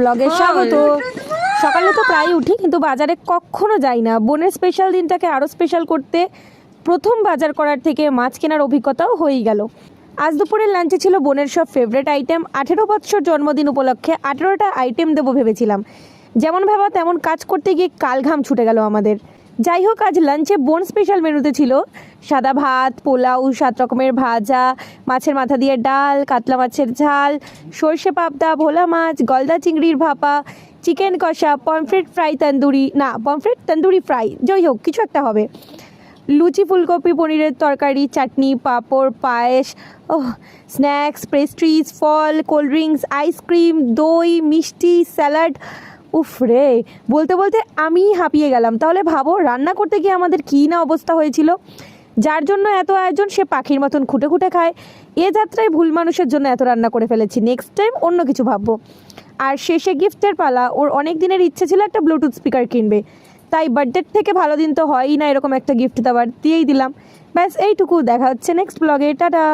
ব্লগে স্বাগত। সকালে তো প্রায় উঠি কিন্তু বাজারে কখনো যাই না। বোনের স্পেশাল দিনটাকে আরও স্পেশাল করতে প্রথম বাজার করার থেকে মাছ কেনার অভিজ্ঞতাও হয়েই গেল। আজ দুপুরের লাঞ্চে ছিল বোনের সব ফেভারেট আইটেম আঠেরো বৎসর জন্মদিন উপলক্ষে আঠেরোটা আইটেম দেবো ভেবেছিলাম। যেমন ভাবা তেমন কাজ করতে গিয়ে কালঘাম ছুটে গেল আমাদের। যাই হোক আজ লাঞ্চে বোন স্পেশাল মেনুতে ছিল সাদা ভাত, পোলাও, সাত রকমের ভাজা, মাছের মাথা দিয়ে ডাল, কাতলা মাছের ঝাল, সর্ষে পাবদা, ভোলা মাছ, গলদা চিংড়ির ভাপা চিকেন কষা পমফ্রেট ফ্রাই তন্দুরি, না পমফ্রেট তন্দুরি ফ্রাই যাই হোক কিছু একটা হবে। লুচি, ফুলকপি, পনিরের তরকারি, চাটনি, পাঁপড়, পায়েস ও স্ন্যাক্স পেস্ট্রিজ ফল কোল্ড ড্রিঙ্কস আইসক্রিম দই, মিষ্টি স্যালাড উফ রে, বলতে বলতে আমি হাঁপিয়ে গেলাম। তাহলে ভাবো, রান্না করতে গিয়ে আমাদের কী না অবস্থা হয়েছিল? যার জন্য এত আয়োজন সে পাখির মতন খুঁটে খুঁটে খায়। এ যাত্রায় ভুল মানুষের জন্য এত রান্না করে ফেলেছি। নেক্সট টাইম অন্য কিছু ভাববো। আর শেষে গিফটের পালা, ওর অনেক দিনের ইচ্ছে ছিল একটা ব্লুটুথ স্পিকার কিনবে। তাই বার্থডের থেকে ভালো দিন তো হয়ই না এরকম একটা গিফট দেওয়ার, দিয়েই দিলাম। ব্যাস, এইটুকু, দেখা হচ্ছে নেক্সট ব্লগে টাটা!